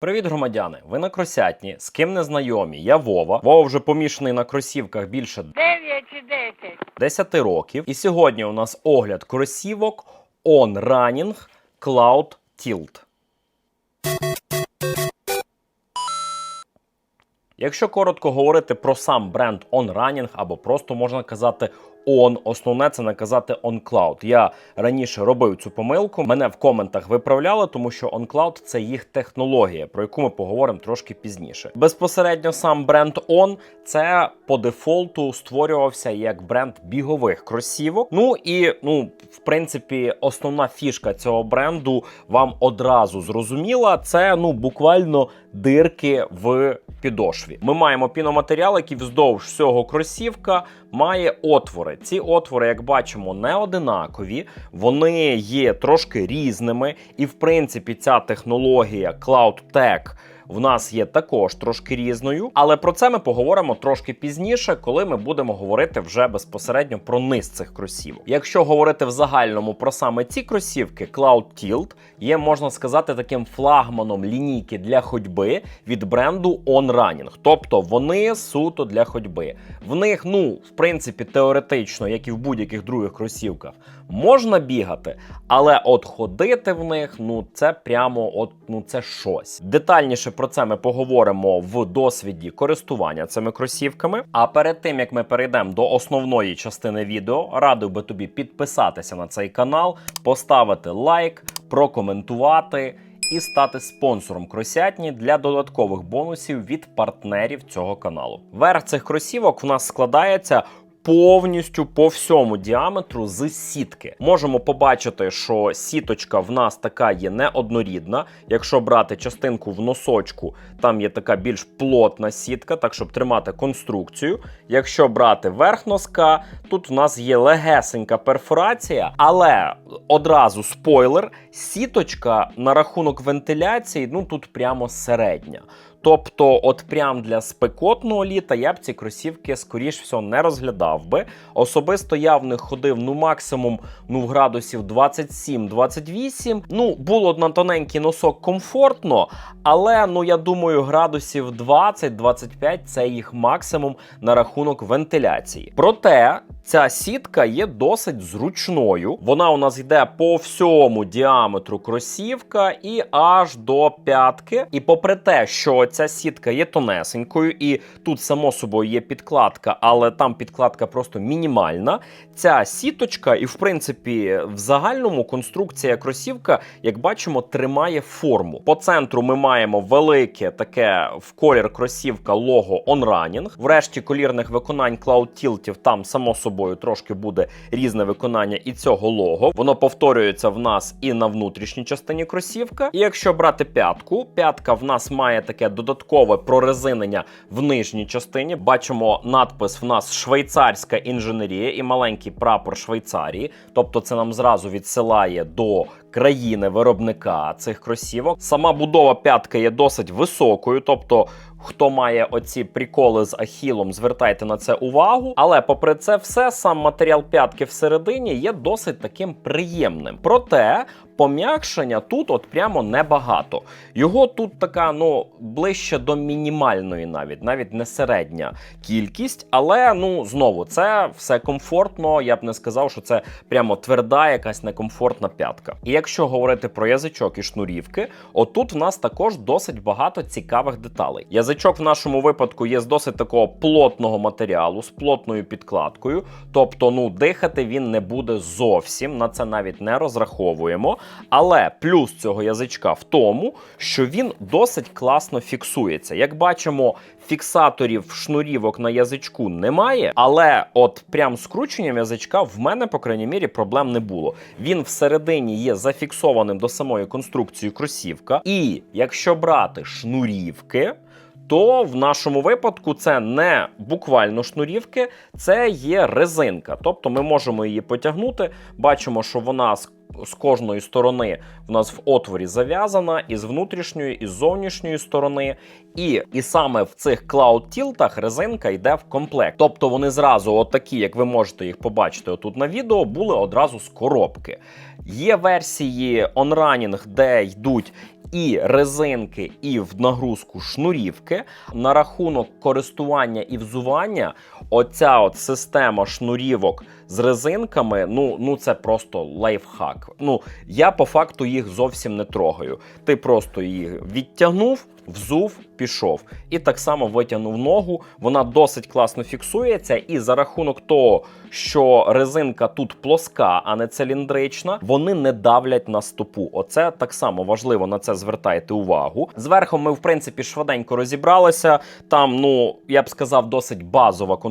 Привіт, громадяни! Ви на Кросятні, з ким не знайомі? Я Вова. Вова вже помішаний на кросівках більше 9 чи 10. 10 років. І сьогодні у нас огляд кросівок On Running Cloud Tilt. Якщо коротко говорити про сам бренд On Running, або просто можна казати On, основне це не казати On Cloud. Я раніше робив цю помилку. Мене в коментах виправляли, тому що On Cloud – це їх технологія, про яку ми поговоримо трошки пізніше. Безпосередньо сам бренд On це по дефолту створювався як бренд бігових кросівок. Ну і ну, в принципі, основна фішка цього бренду вам одразу зрозуміла. Це ну буквально дирки в підошві. Ми маємо піноматеріал, який вздовж всього кросівка має отвори. Ці отвори, як бачимо, не одинакові, вони є трошки різними. І в принципі, ця технологія Cloud Tech в нас є також трошки різною, але про це ми поговоримо трошки пізніше, коли ми будемо говорити вже безпосередньо про низ цих кросівок. Якщо говорити в загальному про саме ці кросівки, Cloud Tilt є, можна сказати, таким флагманом лінійки для ходьби від бренду On Running. Тобто вони суто для ходьби. В них, ну, в принципі, теоретично, як і в будь-яких других кросівках, можна бігати, але от ходити в них, ну це прямо от ну це щось. Детальніше про це ми поговоримо в досвіді користування цими кросівками. А перед тим як ми перейдемо до основної частини відео, радив би тобі підписатися на цей канал, поставити лайк, прокоментувати. І стати спонсором кросятні для додаткових бонусів від партнерів цього каналу. Верх цих кросівок в нас складається повністю по всьому діаметру з сітки. Можемо побачити, що сіточка в нас така є неоднорідна. Якщо брати частинку в носочку, там є така більш плотна сітка, так щоб тримати конструкцію. Якщо брати верх носка, тут в нас є легесенька перфорація, але одразу спойлер, сіточка на рахунок вентиляції, ну тут прямо середня. Тобто, от прям для спекотного літа я б ці кросівки, скоріш всього, не розглядав би. Особисто я в них ходив ну максимум ну, в градусів 27-28. Ну, було на тоненький носок комфортно, але ну я думаю, градусів 20-25 це їх максимум на рахунок вентиляції. Проте ця сітка є досить зручною. Вона у нас йде по всьому діаметру кросівка і аж до п'ятки. І попри те, що ця сітка є тонесенькою, і тут, само собою, є підкладка, але там підкладка просто мінімальна. Ця сіточка, і в принципі, в загальному конструкція кросівка, як бачимо, тримає форму. По центру ми маємо велике таке в колір кросівка лого On Running. Врешті колірних виконань Cloud Tiltів там, само собою, трошки буде різне виконання і цього лого. Воно повторюється в нас і на внутрішній частині кросівка. І якщо брати п'ятку, п'ятка в нас має таке додаткове прорезинення в нижній частині. Бачимо надпис в нас швейцарська інженерія і маленький прапор Швейцарії. Тобто, це нам зразу відсилає до країни виробника цих кросівок. Сама будова п'ятки є досить високою, тобто. Хто має оці приколи з ахілом, звертайте на це увагу. Але попри це все, сам матеріал п'ятки всередині є досить таким приємним. Проте пом'якшення тут от прямо небагато. Його тут така, ну, ближче до мінімальної, навіть навіть не середня кількість. Але ну знову це все комфортно. Я б не сказав, що це прямо тверда, якась некомфортна п'ятка. І якщо говорити про язичок і шнурівки, отут в нас також досить багато цікавих деталей. Язичок в нашому випадку є з досить такого плотного матеріалу, з плотною підкладкою. Тобто, ну, дихати він не буде зовсім. На це навіть не розраховуємо. Але плюс цього язичка в тому, що він досить класно фіксується. Як бачимо, фіксаторів шнурівок на язичку немає, але от прям скрученням язичка в мене, по крайній мірі, проблем не було. Він всередині є зафіксованим до самої конструкції кросівка. І якщо брати шнурівки. То в нашому випадку це не буквально шнурівки, це є резинка. Тобто ми можемо її потягнути. Бачимо, що вона з кожної сторони в нас в отворі зав'язана, і з внутрішньої, і з зовнішньої сторони. І і саме в цих клауд-тілтах резинка йде в комплект. Тобто вони зразу, от такі, як ви можете їх побачити отут на відео, були одразу з коробки. Є версії онранінг, де йдуть і резинки, і в нагрузку шнурівки. На рахунок користування і взування, оця от система шнурівок з резинками, ну, ну це просто лайфхак. Ну, я по факту їх зовсім не трогаю. Ти просто їх відтягнув, взув, пішов. І так само витягнув ногу. Вона досить класно фіксується, і за рахунок того, що резинка тут плоска, а не циліндрична, вони не давлять на стопу. Оце так само важливо на це звертайте увагу. Зверху ми, в принципі, швиденько розібралися. Там, ну я б сказав, досить базова конструкція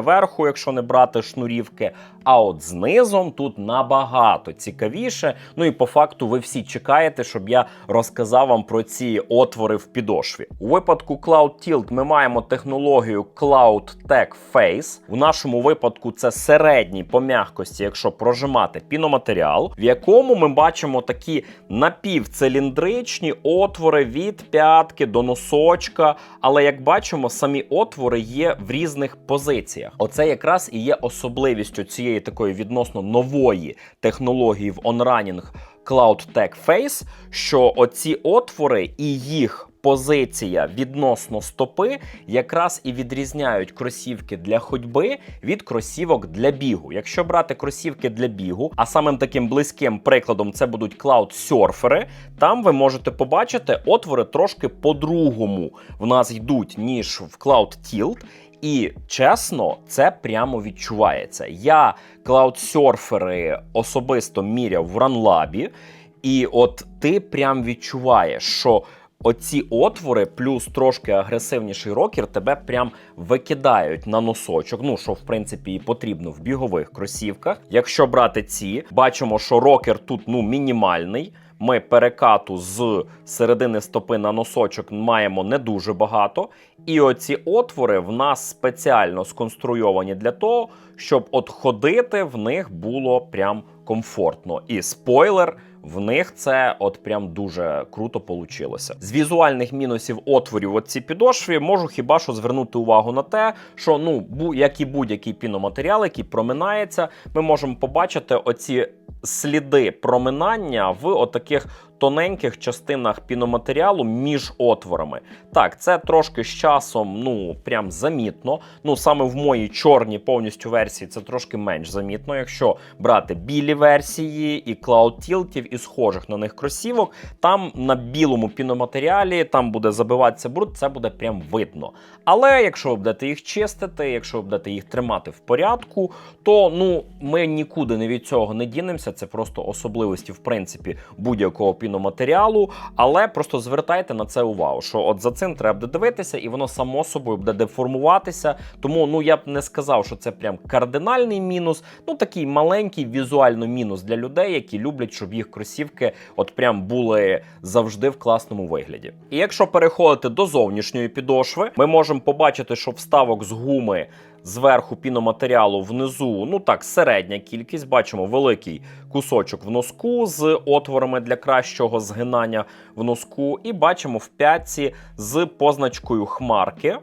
верху, якщо не брати шнурівки. А от знизом тут набагато цікавіше. Ну і по факту ви всі чекаєте, щоб я розказав вам про ці отвори в підошві. У випадку Cloud Tilt ми маємо технологію Cloud Tech Face. У нашому випадку це середній по м'якості, якщо прожимати піноматеріал, в якому ми бачимо такі напівциліндричні отвори від п'ятки до носочка. Але як бачимо, самі отвори є в різних позиціях. Оце якраз і є особливістю цієї такої відносно нової технології в онранінг Cloud Tech Face, що оці отвори і їх позиція відносно стопи якраз і відрізняють кросівки для ходьби від кросівок для бігу. Якщо брати кросівки для бігу, а самим таким близьким прикладом це будуть клауд серфери, там ви можете побачити отвори трошки по-другому в нас йдуть, ніж в Cloud Tilt. І чесно, це прямо відчувається. Я клаудсерфери особисто міряв в ранлабі, і от ти прям відчуваєш, що оці отвори, плюс трошки агресивніший рокер, тебе прям викидають на носочок. Ну що в принципі і потрібно в бігових кросівках. Якщо брати ці, бачимо, що рокер тут ну мінімальний. Ми перекату з середини стопи на носочок маємо не дуже багато. І оці отвори в нас спеціально сконструйовані для того, щоб от ходити в них було прям комфортно. І спойлер. В них це от прям дуже круто получилося. З візуальних мінусів отворів от ці підошві можу хіба що звернути увагу на те, що ну як і будь-який піноматеріал, який проминається, ми можемо побачити оці сліди проминання в отаких тоненьких частинах піноматеріалу між отворами. Так, це трошки з часом, ну прям замітно. Ну саме в моїй чорній повністю версії це трошки менш замітно. Якщо брати білі версії і Tiltів і схожих на них кросівок, там на білому піноматеріалі там буде забиватися бруд, це буде прям видно. Але якщо ви будете їх чистити, якщо ви будете їх тримати в порядку, то ну ми нікуди не від цього не дінемося. Це просто особливості, в принципі, будь-якого піноматеріалу. Але просто звертайте на це увагу, що от за цим треба дивитися, і воно само собою буде деформуватися. Тому ну я б не сказав, що це прям кардинальний мінус. Ну такий маленький візуально мінус для людей, які люблять, щоб їх кросівки от прям були завжди в класному вигляді. І якщо переходити до зовнішньої підошви, ми можемо побачити, що вставок з гуми. Зверху піноматеріалу внизу, ну так, середня кількість. Бачимо великий кусочок в носку з отворами для кращого згинання в носку. І бачимо в п'ятці з позначкою хмарки.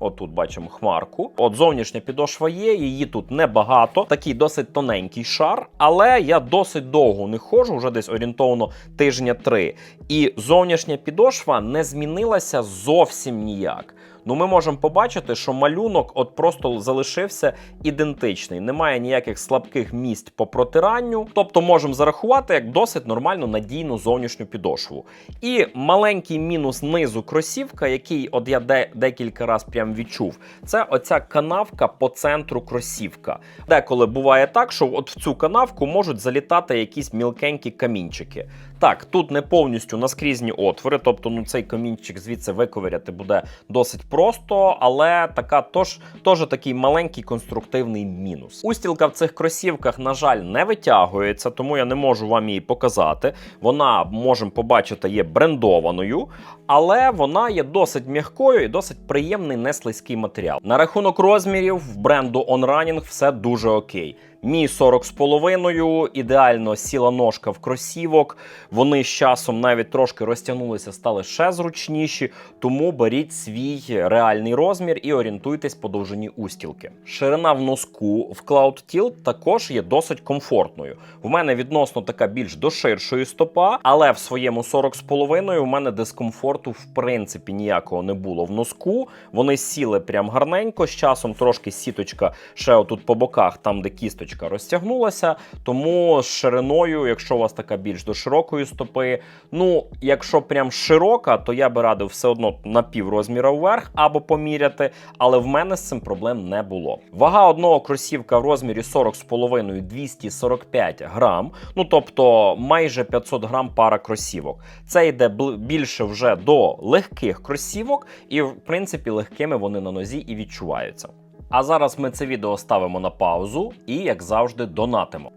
Отут бачимо хмарку. От зовнішня підошва є, її тут небагато. Такий досить тоненький шар, але я досить довго не ходжу, вже десь орієнтовно тижня три. І зовнішня підошва не змінилася зовсім ніяк. Ну, ми можемо побачити, що малюнок от просто залишився ідентичний. Немає ніяких слабких місць по протиранню. Тобто можемо зарахувати як досить нормальну надійну зовнішню підошву. І маленький мінус низу кросівка, який от я де, декілька разів прям відчув, це оця канавка по центру кросівка. Деколи буває так, що от в цю канавку можуть залітати якісь мілкенькі камінчики. Так, тут не повністю наскрізні отвори, тобто ну цей камінчик звідси виковиряти буде досить просто, але така тож, теж такий маленький конструктивний мінус. Устілка в цих кросівках, на жаль, не витягується, тому я не можу вам її показати. Вона можемо побачити є брендованою, але вона є досить м'якою і досить приємний неслизький матеріал. На рахунок розмірів в бренду On Running все дуже окей. Мій 40 з половиною, ідеально сіла ножка в кросівок. Вони з часом навіть трошки розтягнулися, стали ще зручніші. Тому беріть свій реальний розмір і орієнтуйтесь по довжині устілки. Ширина в носку в Cloud Tilt також є досить комфортною. В мене відносно така більш до ширшої стопа, але в своєму 40 з половиною у мене дискомфорту в принципі ніякого не було в носку. Вони сіли прям гарненько. З часом трошки сіточка ще отут по боках, там де кісточка розтягнулася. Тому з шириною, якщо у вас така більш до широкої стопи, ну якщо прям широка, то я би радив все одно на пів розміра вверх або поміряти. Але в мене з цим проблем не було. Вага одного кросівка в розмірі 40,5 245 грам. Ну тобто майже 500 грам пара кросівок. Це йде більше вже до легких кросівок, і в принципі легкими вони на нозі і відчуваються. А зараз ми це відео ставимо на паузу і, як завжди, донатимо.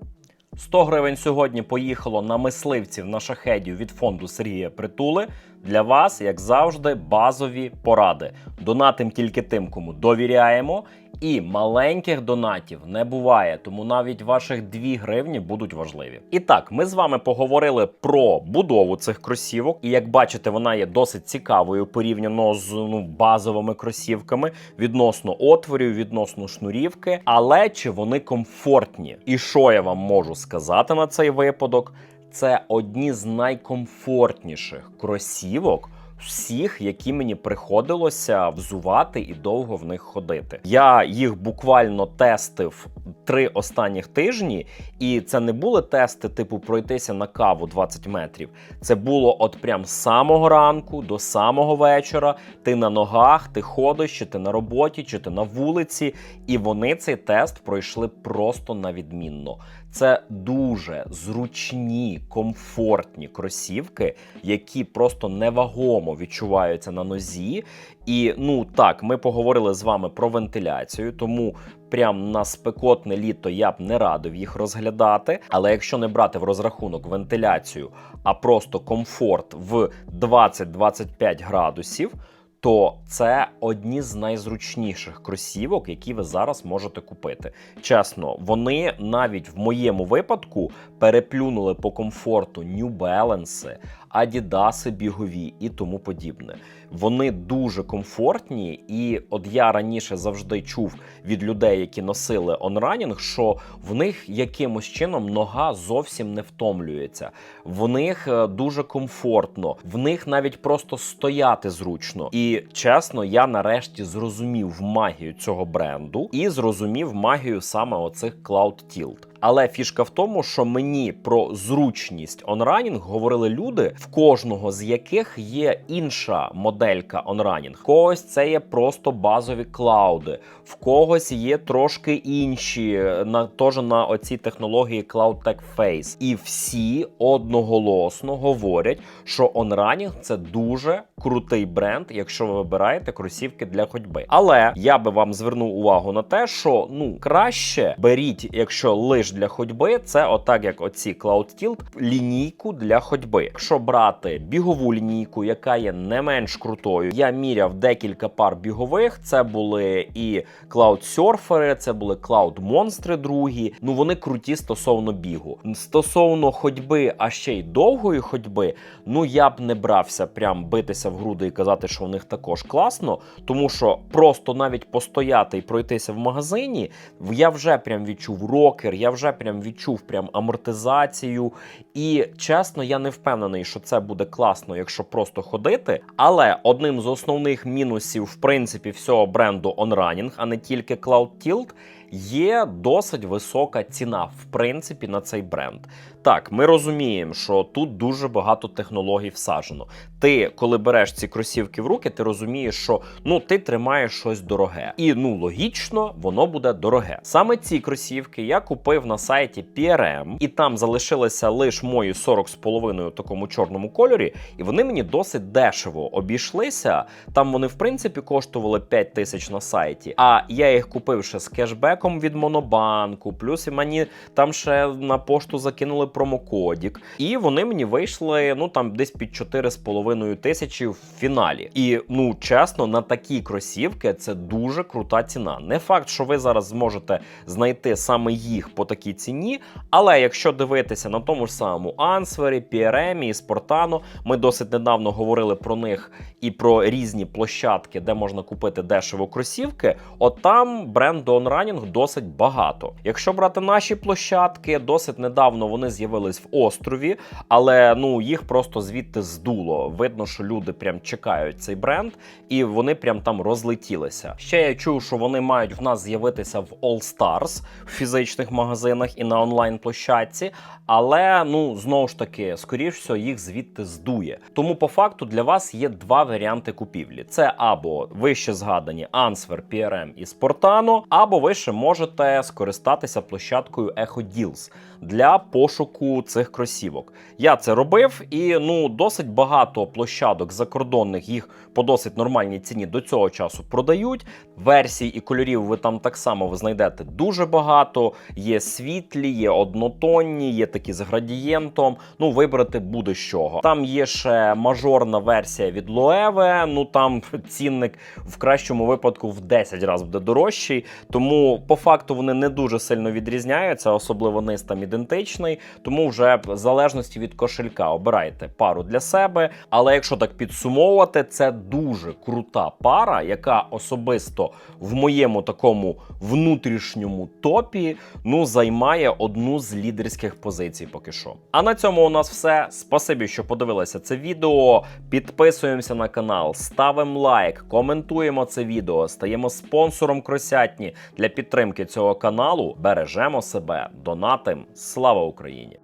100 гривень сьогодні поїхало на мисливців на шахедів від фонду Сергія Притули. Для вас, як завжди, базові поради. Донатим тільки тим, кому довіряємо. І маленьких донатів не буває, тому навіть ваших 2 гривні будуть важливі. І так, ми з вами поговорили про будову цих кросівок, і як бачите, вона є досить цікавою порівняно з ну, базовими кросівками відносно отворів, відносно шнурівки. Але чи вони комфортні? І що я вам можу сказати на цей випадок? Це одні з найкомфортніших кросівок. Всіх, які мені приходилося взувати і довго в них ходити. Я їх буквально тестив три останніх тижні, і це не були тести, типу пройтися на каву 20 метрів. Це було от прям з самого ранку до самого вечора. Ти на ногах, ти ходиш, чи ти на роботі, чи ти на вулиці, і вони цей тест пройшли просто на відмінно. Це дуже зручні, комфортні кросівки, які просто невагомо відчуваються на нозі. І ну так, ми поговорили з вами про вентиляцію, тому прям на спекотне літо я б не радив їх розглядати. Але якщо не брати в розрахунок вентиляцію, а просто комфорт в 20-25 градусів. То це одні з найзручніших кросівок, які ви зараз можете купити. Чесно, вони навіть в моєму випадку переплюнули по комфорту New Balance, Adidas бігові і тому подібне. Вони дуже комфортні, і от я раніше завжди чув від людей, які носили онранінг, що в них якимось чином нога зовсім не втомлюється. В них е, дуже комфортно, в них навіть просто стояти зручно. І чесно, я нарешті зрозумів магію цього бренду і зрозумів магію саме оцих Cloud Tilt. Але фішка в тому, що мені про зручність онранінг говорили люди, в кожного з яких є інша моделька онранінг. В когось це є просто базові клауди, в когось є трошки інші, на теж на оцій технології Cloud Tech Face. І всі одноголосно говорять, що онранінг це дуже крутий бренд, якщо ви вибираєте кросівки для ходьби. Але я би вам звернув увагу на те, що ну краще беріть, якщо лиш для ходьби, це отак, як оці Cloud Tilt, лінійку для ходьби. Якщо брати бігову лінійку, яка є не менш крутою, я міряв декілька пар бігових. Це були і Cloud Surfer, це були Cloud Monstri другі. Ну вони круті стосовно бігу. Стосовно ходьби, а ще й довгої ходьби, ну я б не брався прям битися в груди і казати, що в них також класно, тому що просто навіть постояти і пройтися в магазині, я вже прям відчув рокер, я вже прям відчув прям амортизацію. І чесно, я не впевнений, що це буде класно, якщо просто ходити. Але одним з основних мінусів, в принципі, всього бренду OnRunning, а не тільки Cloud Tilt, є досить висока ціна, в принципі, на цей бренд. Так, ми розуміємо, що тут дуже багато технологій всаджено. Ти, коли береш ці кросівки в руки, ти розумієш, що ну ти тримаєш щось дороге, і ну логічно, воно буде дороге. Саме ці кросівки я купив на сайті PRM, і там залишилися лише мої 40,5 у такому чорному кольорі, і вони мені досить дешево обійшлися. Там вони, в принципі, коштували 5 тисяч на сайті. А я їх купив ще з кешбеком. Кешбеком від Монобанку, плюс і мені там ще на пошту закинули промокодік. І вони мені вийшли ну там десь під 4,5 тисячі в фіналі. І ну чесно, на такі кросівки це дуже крута ціна. Не факт, що ви зараз зможете знайти саме їх по такій ціні. Але якщо дивитися на тому ж самому Ансвері, PRM і Спортано, ми досить недавно говорили про них і про різні площадки, де можна купити дешево кросівки. От там бренду On Running досить багато. Якщо брати наші площадки, досить недавно вони з'явились в острові, але ну їх просто звідти здуло. Видно, що люди прям чекають цей бренд, і вони прям там розлетілися. Ще я чув, що вони мають в нас з'явитися в All Stars в фізичних магазинах і на онлайн площадці. Але ну знову ж таки, скоріш всього, їх звідти здує. Тому по факту для вас є два варіанти купівлі: це або вище згадані Answer, PRM і Sportano, або ви ще можете скористатися площадкою Echo Deals для пошуку цих кросівок. Я це робив, і ну досить багато площадок закордонних їх по досить нормальній ціні до цього часу продають. Версій і кольорів ви там так само ви знайдете дуже багато. Є світлі, є однотонні, є такі з градієнтом. Ну, вибрати буде з чого. Там є ще мажорна версія від Loewe, Ну там цінник в кращому випадку в 10 разів буде дорожчий. Тому по факту вони не дуже сильно відрізняються, особливо низ там ідентичний. Тому вже в залежності від кошелька обирайте пару для себе. Але якщо так підсумовувати, це дуже крута пара, яка особисто в моєму такому внутрішньому топі ну займає одну з лідерських позицій. Поки що. А на цьому у нас все. Спасибі, що подивилися це відео. Підписуємося на канал, ставимо лайк, коментуємо це відео, стаємо спонсором Кросятні для підтримки цього каналу. Бережемо себе, донатим. Слава Україні!